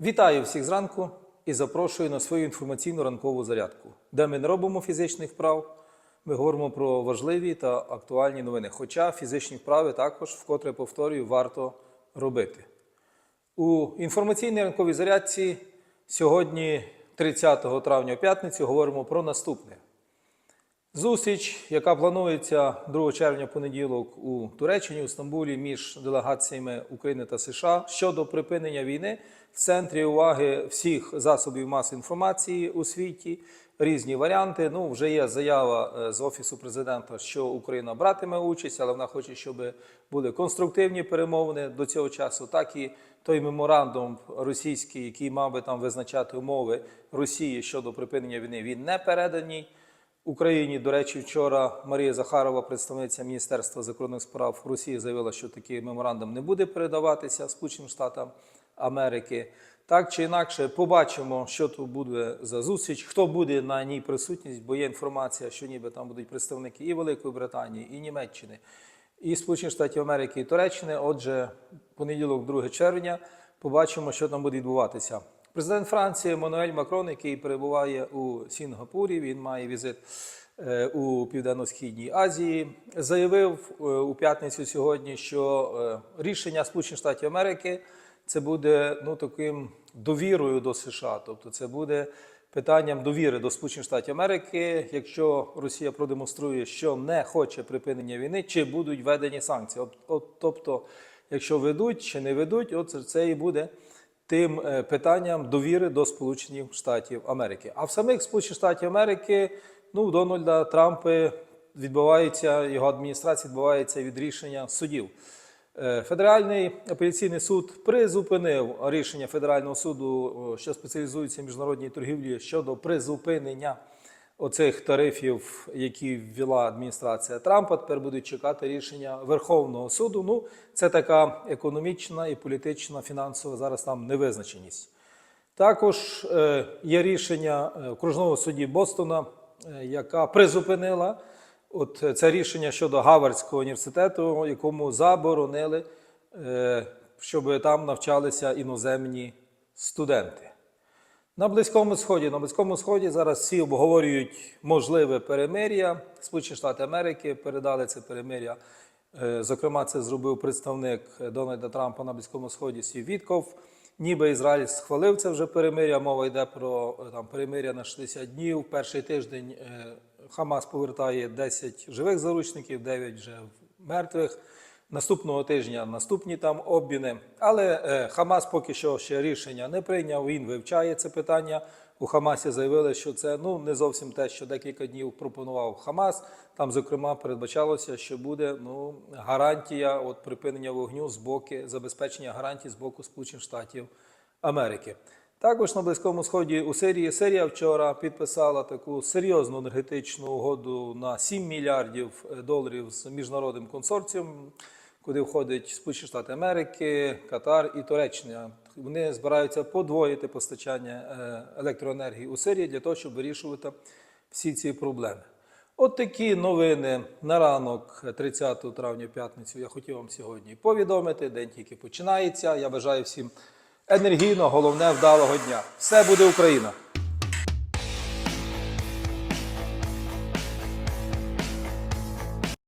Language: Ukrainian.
Вітаю всіх зранку і запрошую на свою інформаційну ранкову зарядку, де ми не робимо фізичних вправ. Ми говоримо про важливі та актуальні новини. Хоча фізичні вправи також, вкотре повторюю, варто робити. У інформаційній ранковій зарядці сьогодні, 30 травня п'ятницю, говоримо про наступне. Зустріч, яка планується 2 червня понеділок у Туреччині, у Стамбулі між делегаціями України та США щодо припинення війни в центрі уваги всіх засобів масової інформації у світі. Різні варіанти. Ну, вже є заява е, з офісу президента, що Україна братиме участь, але вона хоче, щоб були конструктивні перемовини до цього часу. Так і той меморандум російський, який мав би там визначати умови Росії щодо припинення війни, він не переданий. Україні, до речі, вчора Марія Захарова, представниця Міністерства закордонних справ Росії, заявила, що такий меморандум не буде передаватися Сполученим Штатам Америки. Так чи інакше, побачимо, що тут буде за зустріч, хто буде на ній присутність, бо є інформація, що ніби там будуть представники і Великої Британії, і Німеччини, і Сполучених Штатів Америки, і Туреччини. Отже, понеділок, 2 червня, побачимо, що там буде відбуватися. Президент Франції Мануель Макрон, який перебуває у Сінгапурі, він має візит е, у Південно-Східній Азії, заявив е, у п'ятницю сьогодні, що е, рішення Сполучених Штатів Америки це буде ну таким довірою до США, тобто це буде питанням довіри до Сполучених Штатів Америки, якщо Росія продемонструє, що не хоче припинення війни, чи будуть введені санкції. От, от, тобто, якщо ведуть чи не ведуть, от це- це і буде тим е, питанням довіри до Сполучених Штатів Америки. А в самих Сполучених Штатів Америки, ну, Дональда Трампа відбувається, його адміністрація відбувається від рішення судів. Е, Федеральний апеляційний суд призупинив рішення Федерального суду, що спеціалізується міжнародній торгівлі щодо призупинення оцих тарифів, які ввела адміністрація Трампа. Тепер будуть чекати рішення Верховного суду. Ну, це така економічна і політична, фінансова зараз там невизначеність. Також е, є рішення е, окружного судді Бостона, е, яка призупинила от це рішення щодо Гавардського університету, якому заборонили, щоб там навчалися іноземні студенти. На Близькому Сході. На Близькому Сході зараз всі обговорюють можливе перемир'я. Сполучені Штати Америки передали це перемир'я. Е, Зокрема, це зробив представник Дональда Трампа на Близькому Сході Стів Вітков. Ніби Ізраїль схвалив це вже перемир'я. Мова йде про е, там перемир'я на 60 днів. Перший тиждень е, Хамас повертає 10 живих заручників, 9 вже мертвих. Наступного тижня наступні там обміни. Але е, Хамас поки що ще рішення не прийняв. Він вивчає це питання. У Хамасі заявили, що це ну не зовсім те, що декілька днів пропонував Хамас. Там, зокрема, передбачалося, що буде ну гарантія от припинення вогню з боку забезпечення гарантій з боку Сполучених Штатів Америки. Також на Близькому Сході у Сирії Сирія вчора підписала таку серйозну енергетичну угоду на 7 мільярдів е, доларів з міжнародним консорціумом, куди входять Сполучені Штати Америки, Катар і Туреччина. Вони збираються подвоїти постачання е, електроенергії у Сирії для того, щоб вирішувати всі ці проблеми. От такі новини на ранок 30 травня п'ятницю я хотів вам сьогодні повідомити. День тільки починається. Я бажаю всім енергійного, головне вдалого дня. Все буде Україна!